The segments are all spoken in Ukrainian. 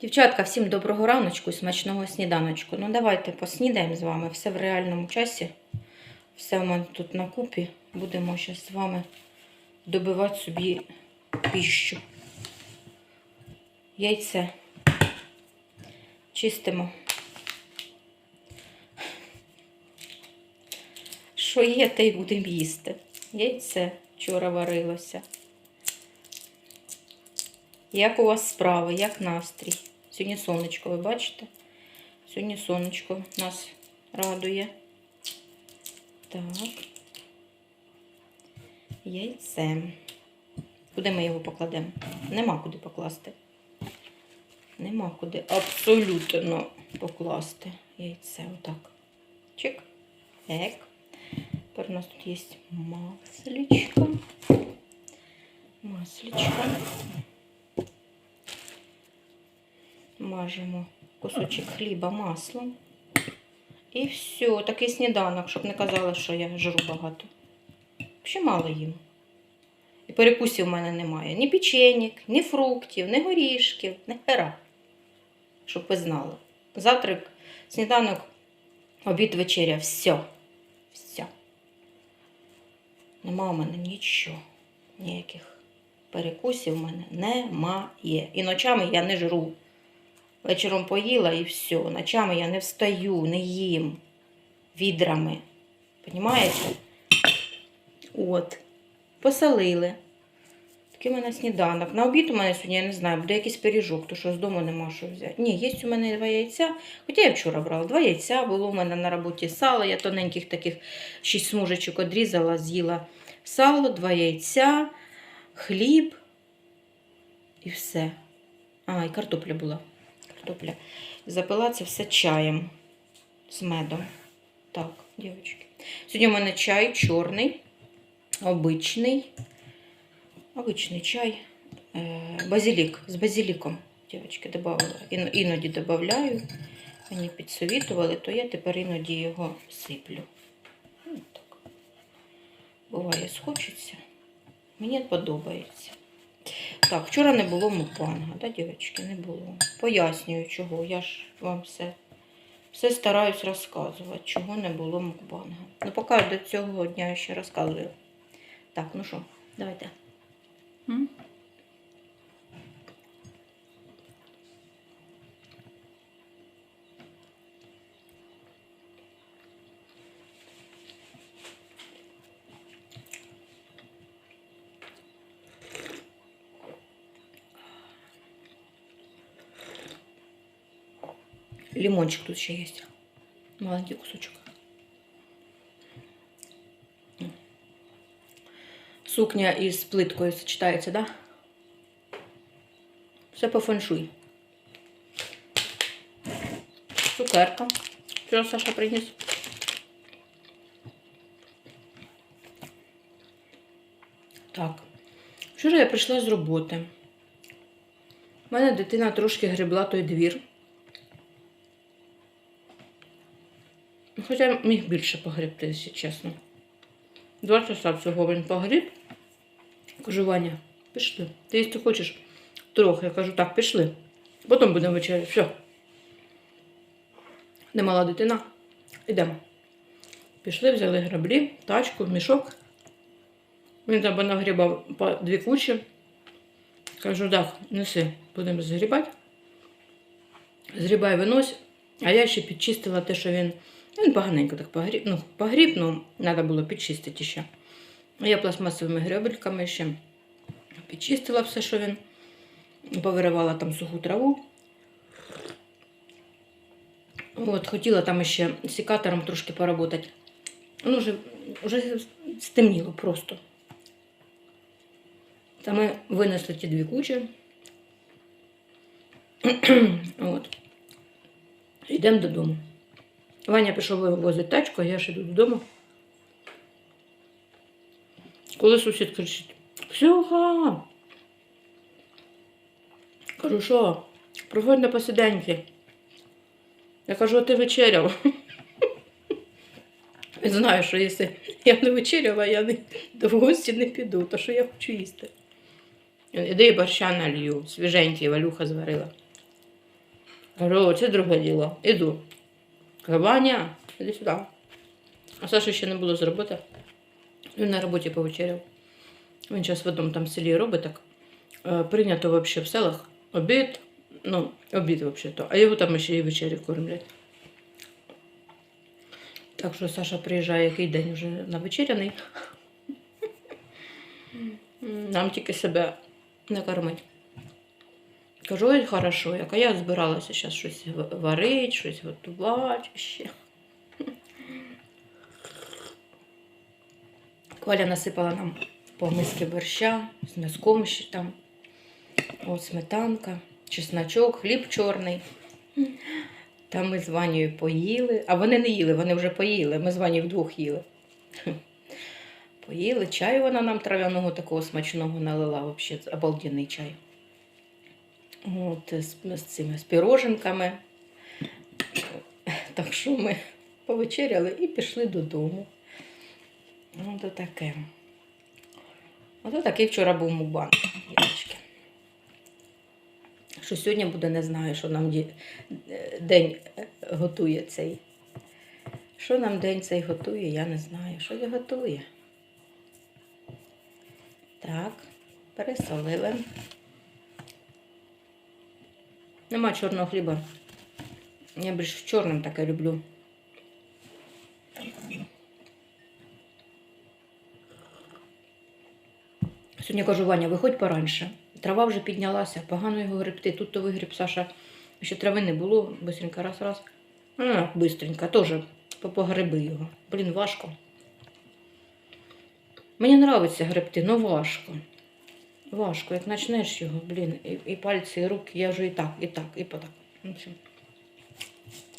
Дівчатка, всім доброго раночку і смачного сніданочку. Ну, давайте поснідаємо з вами. Все в реальному часі. Все в мене тут на купі. Будемо зараз з вами добивати собі піщу. Яйце. Чистимо. Що є, те й будемо їсти. Яйце вчора варилося. Як у вас справи, як настрій? Сьогодні сонечко, ви бачите? Сьогодні сонечко нас радує. Так. Яйце. Куди ми його покладемо? Нема куди покласти. Нема куди абсолютно покласти яйце. Отак. Чик. Ек. Тепер у нас тут є масличко. Масличко. Мажемо кусочок хліба маслом. І все, такий сніданок, щоб не казали, що я жру багато. Взагалі мало їм. І перекусів в мене немає. Ні печенік, ні фруктів, ні горішків, ні хера. Щоб ви знали. Завтрак, сніданок, обід, вечеря, все. Все. Нема у мене нічого. Ніяких перекусів в мене немає. І ночами я не жру. Вечором поїла і все. Ночами я не встаю, не їм відрами. Понімаєте? От. Посолили. Такий у мене сніданок. На обід у мене сьогодні, я не знаю, буде якийсь пиріжок, то що з дому нема що взяти. Ні, є у мене два яйця. Хоча я вчора брала два яйця, було у мене на роботі сало. Я тоненьких таких шість смужечок одрізала, з'їла сало, два яйця, хліб і все. А, і картопля була. Картопля. Запила це все чаєм з медом. Так, дівчатки. Сьогодні у мене чай чорний, обичний. Обичний чай. Е, базилік з базиліком. Дівчатки, додавала. Іноді додаю. Мені підсовітували, то я тепер іноді його сиплю. Ну, так. Буває, схочеться. Мені подобається. Так, вчора не було мукбанга, да, дівчатки, не було. Пояснюю, чого. Я ж вам все, все стараюсь розказувати, чого не було мукбанга. Ну, поки до цього дня я ще розказую. Так, ну що, давайте. Лимончик тут ще є. Маленький кусочок. Сукня із плиткою сочетається, да? Все по феншуй. Цукерка. Що Саша приніс? Так. Вчора я прийшла з роботи. У мене дитина трошки гребла той двір. Хоча міг більше погребти, якщо чесно. Два часа всього він погріб. Кажу, Ваня, пішли. Ти якщо хочеш трохи, я кажу, так, пішли. Потім будемо вечеряти. Все. Не мала дитина. Йдемо. Пішли, взяли граблі, тачку, мішок. Він там нагрібав по дві кучі. Кажу, так, неси, будемо згрібати. Згрібай, винось. А я ще підчистила те, що він. Він поганенько так погріб. Ну, погріб, ну, треба було підчистити ще. Я пластмасовими гребельками ще підчистила все, що він. Повиривала там суху траву. От, хотіла там ще секатором трошки поработати. Ну, вже, вже стемніло просто. Та ми винесли ті дві кучі. От. Йдемо додому. Ваня пішов вивозити тачку, а я ж іду додому. Коли сусід кричить: Ксюха! Кажу, що? Приходь на посиденьки. Я кажу, а ти вечеряв. Він знає, що якщо я не вечеряла, я не, до гості не піду, то що я хочу їсти. Іди борща налью, свіженький, Валюха зварила. Кажу, це друге діло. Іду. Ваня, іди сюди. А Саша ще не було з роботи. Він на роботі повечеряв. Він зараз в одному там селі робить так. Е, Прийнято взагалі в селах обід, ну, обід взагалі-то, а його там ще і вечері кормлять. Так що Саша приїжджає який день вже на вечеряний. Нам тільки себе не кормить. Кажу, ой, хорошо, як а я збиралася зараз щось варити, щось готувати ще. Коля насипала нам по миски борща з м'язком ще там. От сметанка, чесночок, хліб чорний. Там ми з Ванією поїли. А вони не їли, вони вже поїли. Ми з Ванією вдвох їли. Поїли. Чаю вона нам трав'яного такого смачного налила, взагалі, обалденний чай. От, з, з цими з піроженками. Так що ми повечеряли і пішли додому. Ото таке. Ото такий вчора був мукбан. Дівчатки. Що сьогодні буде, не знаю, що нам день готує цей. Що нам день цей готує, я не знаю. Що я готує. Так, пересолили. Нема чорного хліба. Я більш чорним таке люблю. Сьогодні кажу, Ваня, виходь пораньше. Трава вже піднялася, погано його гребти. Тут то вигріб Саша. Ще трави не було, бистренько раз-раз. А, бистренько, теж по- погреби його. Блін, важко. Мені подобається гребти, але важко. Важко, як почнеш його, блін, і, і пальці, і руки, я вже і так, і так, і потак. Общем,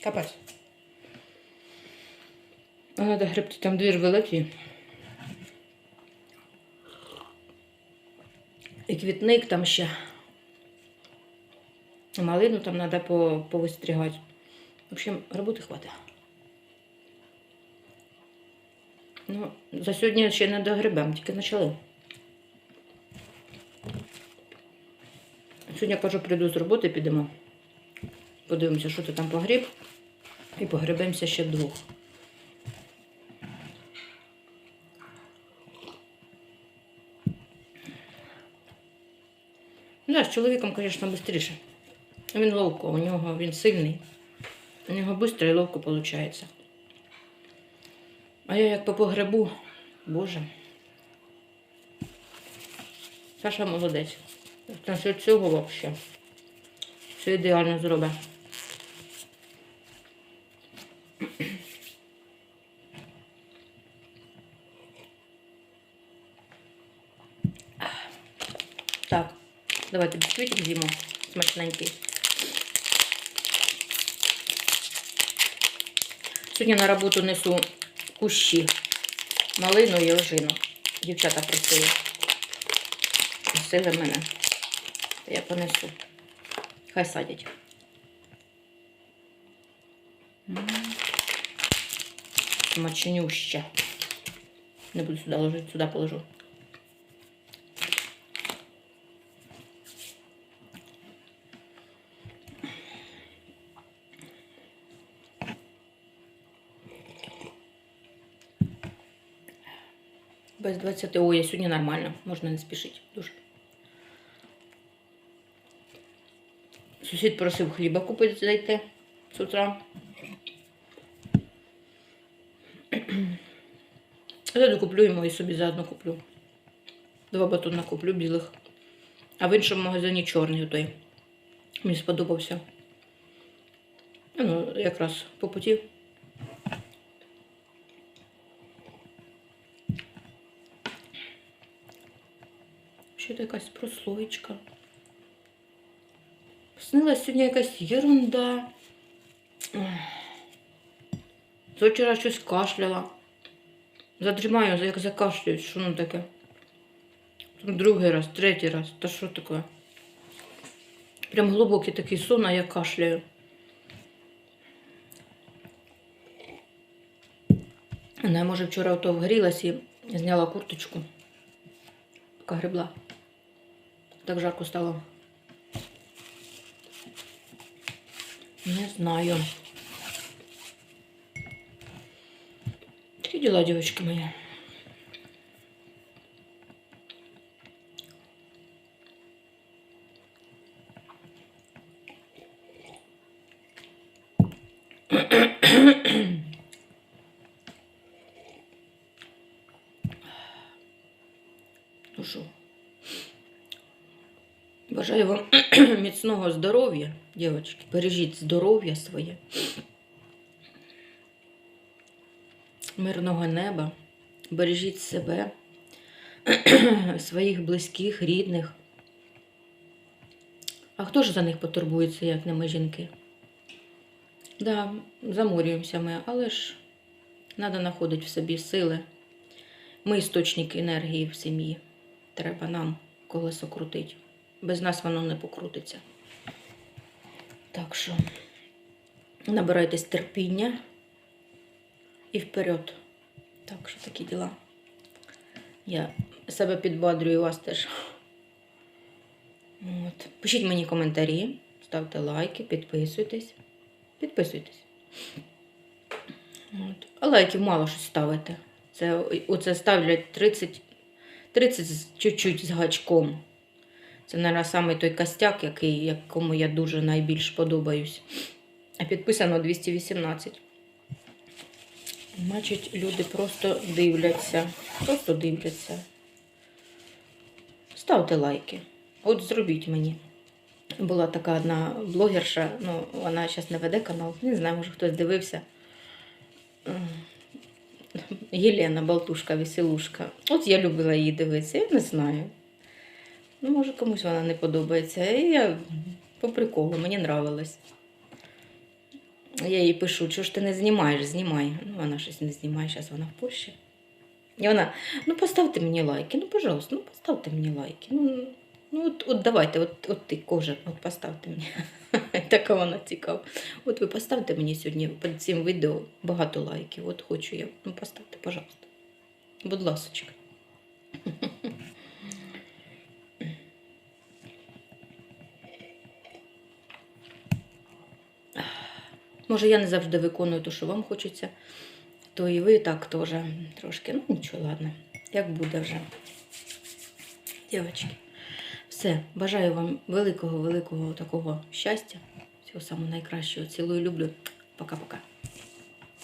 Капець. А Треба гребти, там двір великий. І квітник там ще. Малину там треба по, повистрігати. В общем, роботи хватить. Ну, за сьогодні ще не догребем, тільки почали. Сьогодні, кажу, прийду з роботи, підемо. Подивимося, що ти там погріб. І погребемося ще вдвох. Да, з чоловіком, звісно, швидше. Він ловко, у нього він сильний. У нього швидко і ловко виходить. А я як по погребу, боже. Саша молодець. Насчет цього взагалі. Все ідеально зробить. Так, давайте бісквітик з'їмо. Смачненький. Сьогодні на роботу несу кущі. Малину і ожину. Дівчата просили. Просили мене. Я понесу. Хай садять. М. Смачнюще. Не буду сюди ложити, сюди положу. Без 20. Ой, я сьогодні нормально. Можна не спішити. Дуже. Сусід просив хліба купити зайти з утра. Я докуплю йому і собі заодно куплю. Два батона куплю білих. А в іншому магазині чорний той. Мені сподобався. Ну, якраз по путі. Ще якась прослоєчка. Снилась сьогодні якась ерунда. Вчора щось кашляла. Задрімаю, як закашлюють, що ну таке. Другий раз, третій раз. Та що таке? Прям глибокий такий сон, а я кашляю. Вона, може, вчора ото вгрілась і зняла курточку. Поки гребла. Так жарко стало. Не знаю. Такі діла, дівчатки мої. Ну що? Бажаю вам міцного здоров'я, Дівчатки. Бережіть здоров'я своє. Мирного неба. Бережіть себе, своїх близьких, рідних. А хто ж за них потурбується, як не ми жінки? Да, заморюємося ми, але ж треба знаходити в собі сили. Ми істочник енергії в сім'ї. Треба нам колесо крутити. Без нас воно не покрутиться. Так що набирайтесь терпіння і вперед. Так що такі діла. Я себе підбадрюю вас теж. От. Пишіть мені коментарі, ставте лайки, підписуйтесь. Підписуйтесь. От. А лайків мало що ставите. Це, оце ставлять 30, 30 з чуть-чуть з гачком. Це, мабуть, саме той костяк, який, якому я дуже найбільш подобаюсь. А підписано 218. Значить, люди просто дивляться. Просто дивляться. Ставте лайки. От зробіть мені. Була така одна блогерша, ну, вона зараз не веде канал, не знаю, може хтось дивився. Єлена Балтушка, веселушка. От я любила її дивитися, я не знаю. Ну, може, комусь вона не подобається. І я по приколу, мені нравилось. Я їй пишу, чого ж ти не знімаєш, знімай. Ну, вона щось не знімає, зараз вона в Польщі. І вона, ну поставте мені лайки, ну, пожалуйста, ну поставте мені лайки. Ну, ну от, от давайте, от, от ти, кожен, от поставте мені. Така вона цікава. От ви поставте мені сьогодні під цим відео багато лайків. От хочу я. Ну, поставте, пожалуйста. Будь ласочка. Може, я не завжди виконую те, що вам хочеться, то і ви так теж трошки. Ну, нічого, ладно. Як буде вже. Дівчатки. Все, бажаю вам великого, великого такого щастя. Всього самого найкращого. Цілую, люблю. Пока-пока.